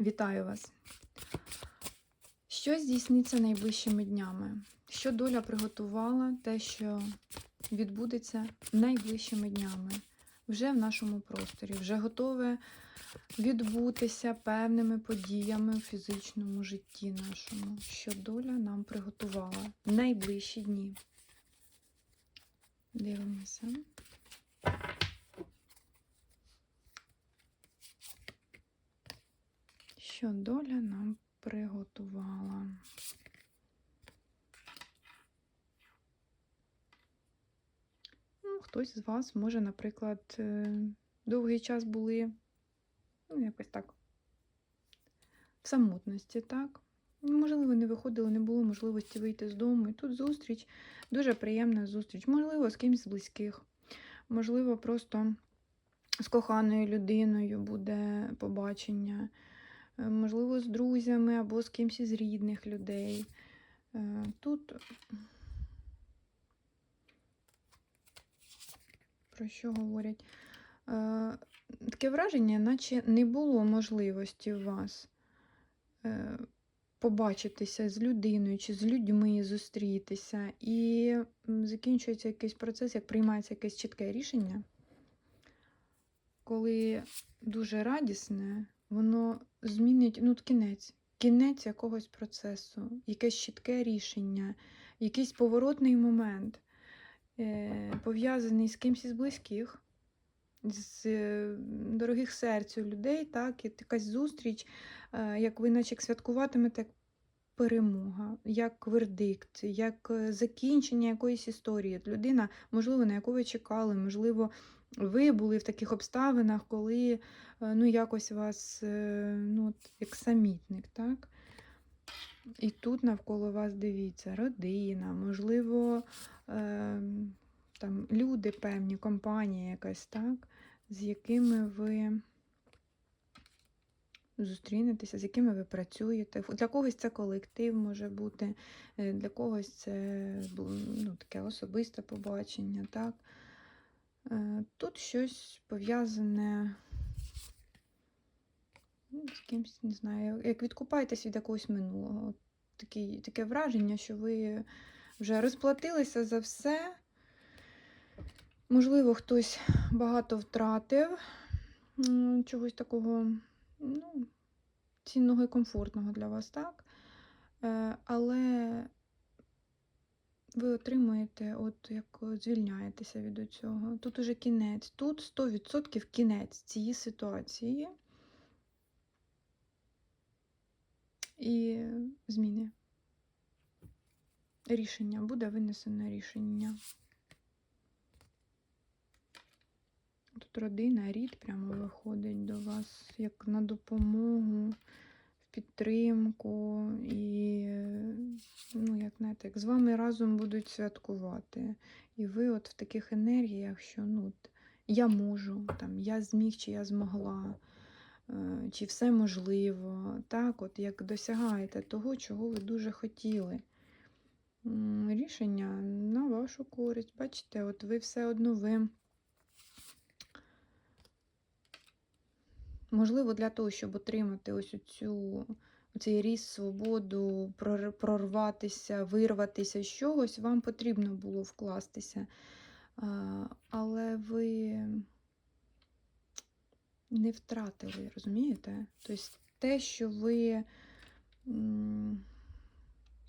Вітаю вас! Що здійсниться найближчими днями? Що доля приготувала те, що відбудеться найближчими днями? Вже в нашому просторі, вже готове відбутися певними подіями в фізичному житті нашому, що доля нам приготувала найближчі дні. Дивимося. Що доля нам приготувала? Ну, хтось з вас може, наприклад, е, довгий час були, ну, якось так, в самотності, так? Можливо, не виходили, не було можливості вийти з дому. І тут зустріч, дуже приємна зустріч. Можливо, з кимось з близьких. Можливо, просто з коханою людиною буде побачення. Е, Можливо, з друзями або з кимось із рідних людей. Е, Тут про що говорять? Е, Таке враження, наче не було можливості у вас побачитися з людиною чи з людьми, зустрітися. І закінчується якийсь процес, як приймається якесь чітке рішення, коли дуже радісне, воно змінить ну, кінець, кінець якогось процесу, якесь чітке рішення, якийсь поворотний момент, е, пов'язаний з кимось із близьких, з е, дорогих серцю людей, так, якась зустріч, е, як ви наче як святкуватимете перемога, як вердикт, як закінчення якоїсь історії. Людина, можливо, на яку ви чекали, можливо, ви були в таких обставинах, коли е, ну, якось вас е, ну, як самітник, так? І тут навколо вас дивіться, родина, можливо, е, там люди певні, компанія якась, так, з якими ви зустрінетеся, з якими ви працюєте. Для когось це колектив може бути, е, для когось це ну, таке особисте побачення, так. Е, Тут щось пов'язане ну, з кимось, не знаю, як відкупаєтесь від якогось минулого. Такі, таке враження, що ви вже розплатилися за все. Можливо, хтось багато втратив чогось такого ну, цінного і комфортного для вас, так? Е, Але ви отримуєте, от як звільняєтеся від цього. Тут уже кінець. Тут 100% кінець цієї ситуації. І зміни. Рішення. Буде винесено рішення. Тут родина, рід прямо виходить до вас як на допомогу, підтримку і, ну, як знаєте, як з вами разом будуть святкувати. І ви от в таких енергіях, що ну, я можу, там, я зміг чи я змогла, е, чи все можливо. Так, от як досягаєте того, чого ви дуже хотіли. Рішення на вашу користь. Бачите, от ви все одно ви. Можливо, для того, щоб отримати ось цю цей ріст, свободу, прорватися, вирватися з чогось, вам потрібно було вкластися. Але ви не втратили, розумієте? Тобто те, що ви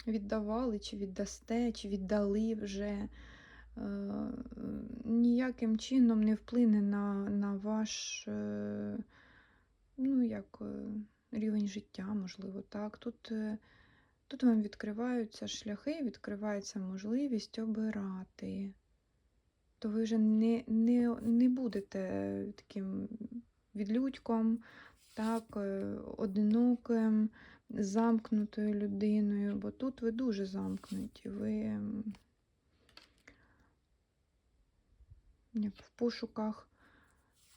віддавали, чи віддасте, чи віддали вже, е, ніяким чином не вплине на, на ваш. Е, ну, як е, рівень життя, можливо, так. Тут, е, тут вам відкриваються шляхи, відкривається можливість обирати. То ви вже не, не, не будете таким відлюдьком, так, е, одиноким, замкнутою людиною, бо тут ви дуже замкнуті. Ви як в пошуках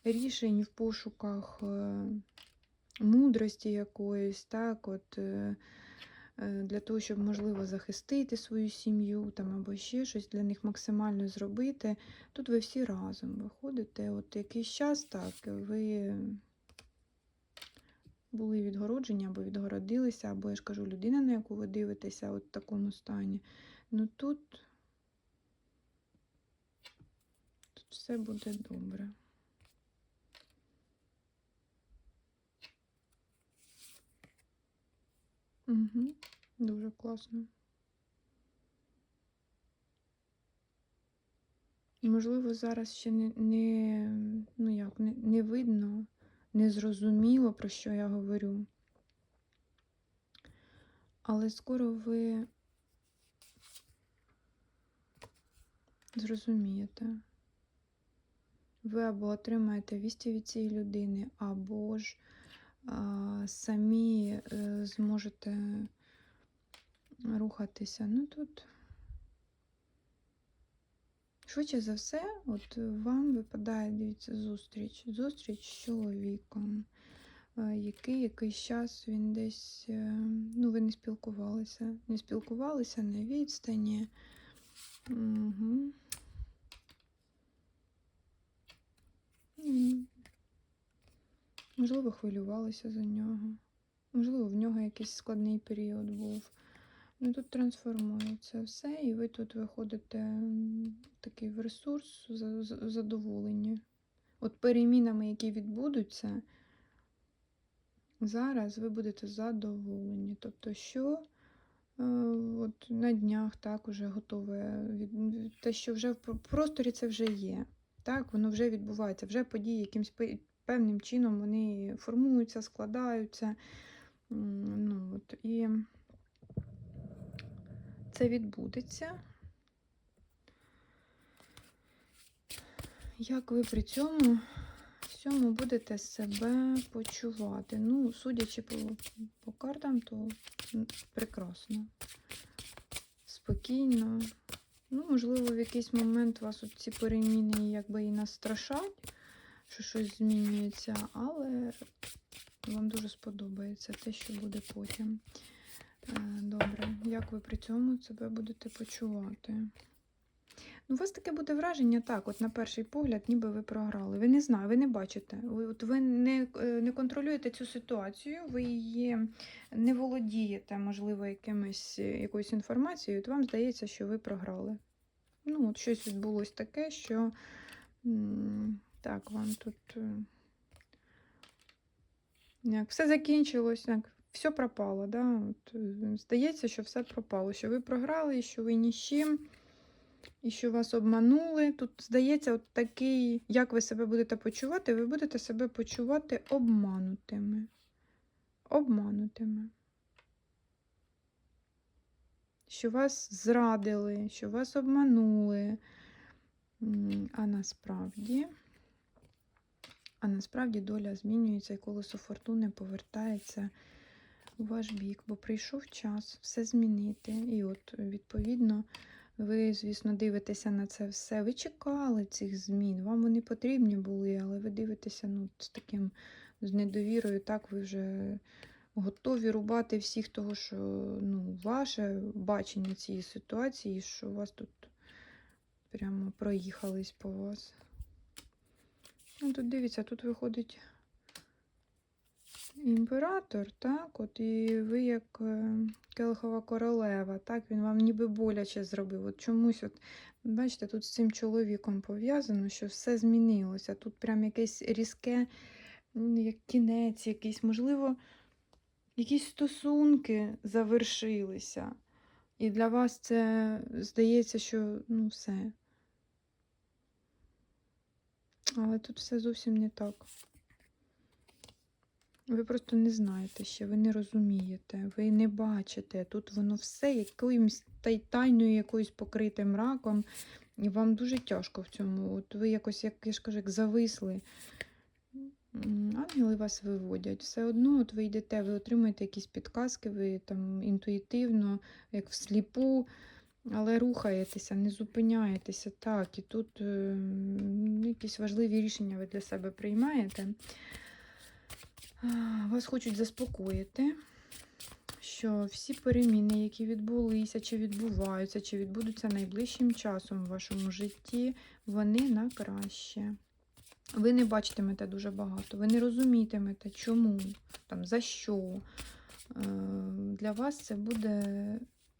рішень, в пошуках е, мудрості якоїсь, так, от, е, е, для того, щоб, можливо, захистити свою сім'ю там, або ще щось для них максимально зробити. Тут ви всі разом виходите. От якийсь час, так, ви були відгородження або відгородилися, або я ж кажу, людина, на яку ви дивитеся, от в такому стані. Ну тут, тут все буде добре. Угу. Дуже класно. Можливо, зараз ще не, не, ну як, не, не видно, не зрозуміло, про що я говорю. Але скоро ви зрозумієте. Ви або отримаєте вісті від цієї людини, або ж самі е, зможете рухатися. Ну тут. Швидше за все, от вам випадає, дивіться, зустріч. Зустріч з чоловіком, е, який якийсь час він десь, е, ну, ви не спілкувалися. Не спілкувалися на відстані. Угу. Можливо, хвилювалися за нього. Можливо, в нього якийсь складний період був. Ну, тут трансформується все, і ви тут виходите такий в ресурс за- за- задоволені. От перемінами, які відбудуться, зараз ви будете задоволені. Тобто, що е, от на днях так уже готове те, що вже в просторі це вже є. Так, воно вже відбувається, вже події якимсь певним чином вони формуються, складаються. Ну, от, і це відбудеться. Як ви при цьому всьому будете себе почувати? Ну, судячи по, по картам, то прекрасно. Спокійно. Ну, можливо, в якийсь момент вас ці переміни якби і настрашать, що щось змінюється, але вам дуже сподобається те, що буде потім. Е, Добре, як ви при цьому себе будете почувати? Ну, у вас таке буде враження, так, от на перший погляд, ніби ви програли. Ви не знаєте, ви не бачите. Ви, от ви не, е, не контролюєте цю ситуацію, ви її не володієте, можливо, якимось, е, якоюсь інформацією, от вам здається, що ви програли. Ну, от щось відбулось таке, що так, вам тут е, як все закінчилось, як все пропало. Да? От, е, здається, що все пропало, що ви програли, що ви ні з чим, і що вас обманули. Тут здається, от такий, як ви себе будете почувати, ви будете себе почувати обманутими. Обманутими. Що вас зрадили, що вас обманули. А насправді, а насправді доля змінюється і колесо фортуни повертається у ваш бік, бо прийшов час все змінити. І от, відповідно, ви, звісно, дивитеся на це все. Ви чекали цих змін, вам вони потрібні були, але ви дивитеся ну, з таким з недовірою, так ви вже готові рубати всіх того, що ну, ваше бачення цієї ситуації, що у вас тут прямо проїхались по вас. Ну, тут дивіться, тут виходить імператор, так, от і ви як е, Келихова королева, так, він вам ніби боляче зробив. От чомусь, от, бачите, тут з цим чоловіком пов'язано, що все змінилося. Тут прям якесь різке, як кінець якийсь, можливо, якісь стосунки завершилися. І для вас це здається, що ну все. Але тут все зовсім не так. Ви просто не знаєте ще, ви не розумієте, ви не бачите. Тут воно все якоюсь тайною якоюсь покрите мраком, і вам дуже тяжко в цьому. От ви якось, як я ж кажу, як зависли. Ангели вас виводять. Все одно от ви йдете, ви отримуєте якісь підказки, ви там інтуїтивно, як всліпу, але рухаєтеся, не зупиняєтеся. Так, і тут е, якісь важливі рішення ви для себе приймаєте. Вас хочуть заспокоїти, що всі переміни, які відбулися, чи відбуваються, чи відбудуться найближчим часом в вашому житті, вони на краще. Ви не бачитимете дуже багато, ви не розумітимете, чому, там, за що. Е, Для вас це буде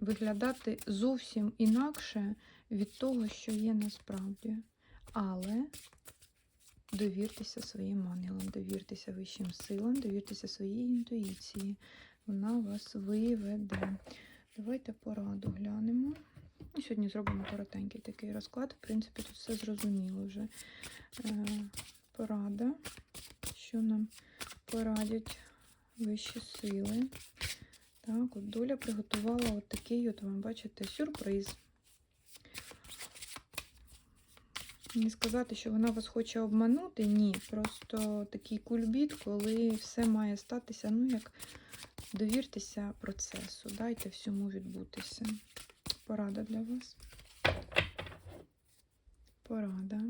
виглядати зовсім інакше від того, що є насправді. Але довіртеся своїм ангелам, довіртеся вищим силам, довіртеся своїй інтуїції. Вона вас виведе. Давайте пораду глянемо. Ну, Сьогодні зробимо коротенький такий розклад. В принципі, тут все зрозуміло вже. Е, Порада, що нам порадять вищі сили. Так, от доля приготувала от такий, от вам бачите, сюрприз. Не сказати, що вона вас хоче обманути, ні. Просто такий кульбіт, коли все має статися, ну як довіртеся процесу, дайте всьому відбутися. Порада для вас. Порада.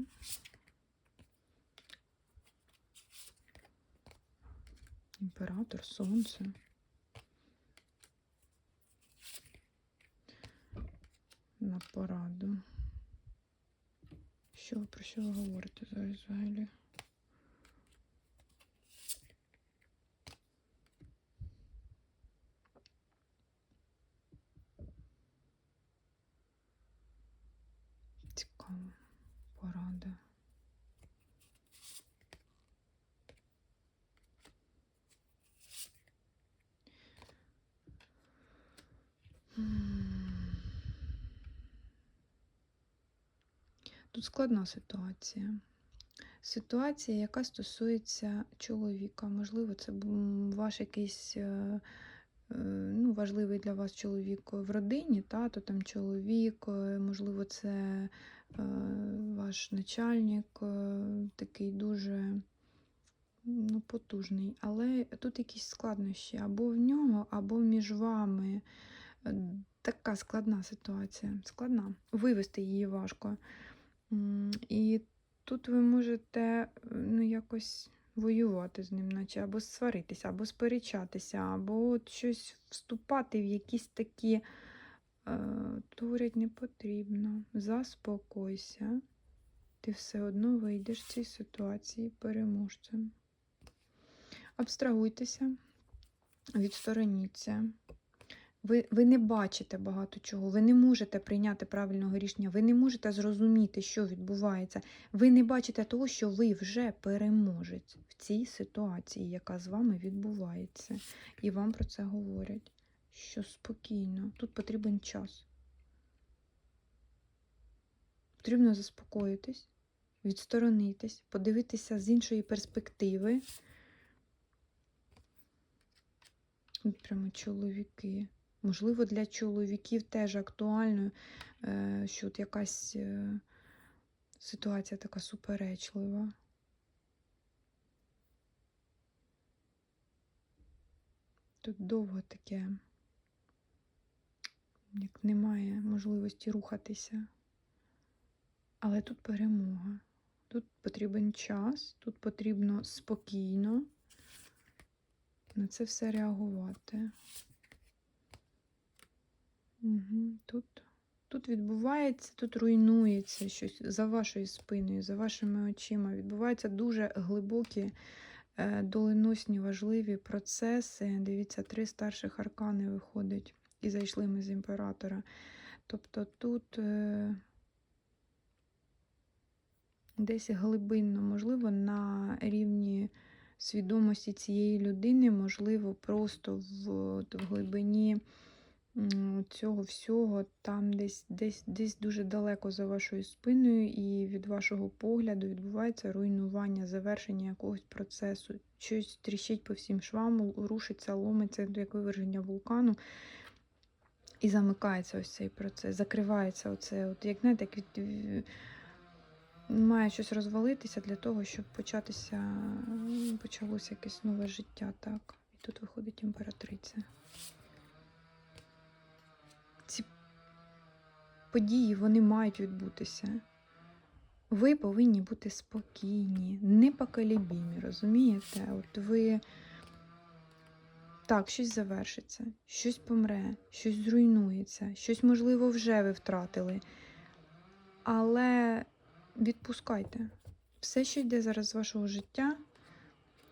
Імператор, сонце. На пораду. Що ви- про що ви говорите зараз взагалі? Цікаво. Порада. Складна ситуація. Ситуація, яка стосується чоловіка. Можливо, це ваш якийсь е, е, ну, важливий для вас чоловік в родині, тато там чоловік, е, можливо, це ваш начальник, такий дуже ну, потужний. Але тут якісь складнощі або в нього, або між вами. Така складна ситуація. Складна. Вивести її важко. І тут ви можете е, ну, якось воювати з ним, наче або сваритися, або сперечатися, або от щось вступати в якісь такі. Е, тут говорять, не потрібно. Заспокойся. Ти все одно вийдеш з цієї ситуації переможцем. Абстрагуйтеся, відстороніться. Ви, ви не бачите багато чого, ви не можете прийняти правильного рішення, ви не можете зрозуміти, що відбувається. Ви не бачите того, що ви вже переможець в цій ситуації, яка з вами відбувається. І вам про це говорять. Що спокійно, тут потрібен час. Потрібно заспокоїтись, відсторонитись, подивитися з іншої перспективи. Прямо чоловіки. Можливо, для чоловіків теж актуально, е, що от якась е, ситуація така суперечлива. Тут довго таке, як немає можливості рухатися. Але тут перемога. Тут потрібен час, тут потрібно спокійно на це все реагувати. Тут, тут відбувається, тут руйнується щось за вашою спиною, за вашими очима. Відбуваються дуже глибокі, е, доленосні, важливі процеси. Дивіться, три старших аркани виходять і зайшли ми з імператора. Тобто тут е, десь глибинно, можливо, на рівні свідомості цієї людини, можливо, просто в, в глибині цього всього, там десь, десь, десь дуже далеко за вашою спиною, і від вашого погляду відбувається руйнування, завершення якогось процесу. Щось тріщить по всім швам, рушиться, ломиться, як виверження вулкану. І замикається ось цей процес, закривається оце, от, як знаєте, як від, має щось розвалитися для того, щоб початися, почалося якесь нове життя, так. І тут виходить імператриця. Ці події вони мають відбутися. Ви повинні бути спокійні, непоколебімі, розумієте? От ви так, щось завершиться, щось помре, щось зруйнується, щось, можливо, вже ви втратили. Але відпускайте. все, що йде зараз з вашого життя,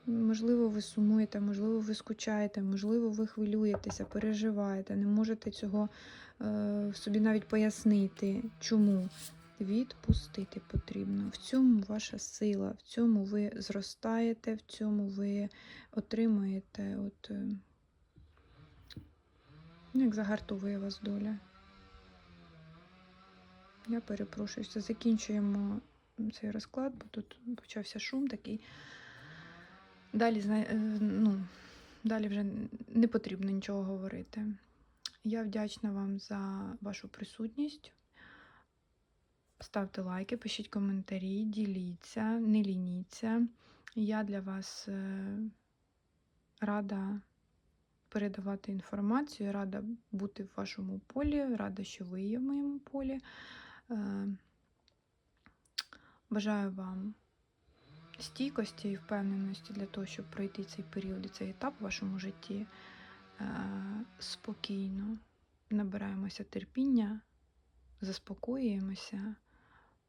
можливо, ви сумуєте, можливо, ви скучаєте, можливо, ви хвилюєтеся, переживаєте, не можете цього собі навіть пояснити, чому. Відпустити потрібно. В цьому ваша сила, в цьому ви зростаєте, в цьому ви отримуєте, от, е, ну, як загартовує вас доля. Я перепрошую, все, закінчуємо цей розклад, бо тут почався шум такий. Далі, е, ну, далі вже не потрібно нічого говорити. Я вдячна вам за вашу присутність. Ставте лайки, пишіть коментарі, діліться, не лініться. Я для вас е, рада передавати інформацію, рада бути в вашому полі, рада, що ви є в моєму полі. Е, Бажаю вам стійкості і впевненості для того, щоб пройти цей період і цей етап в вашому житті спокійно. Набираємося терпіння, заспокоюємося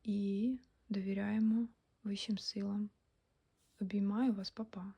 і довіряємо вищим силам. Обіймаю вас, папа.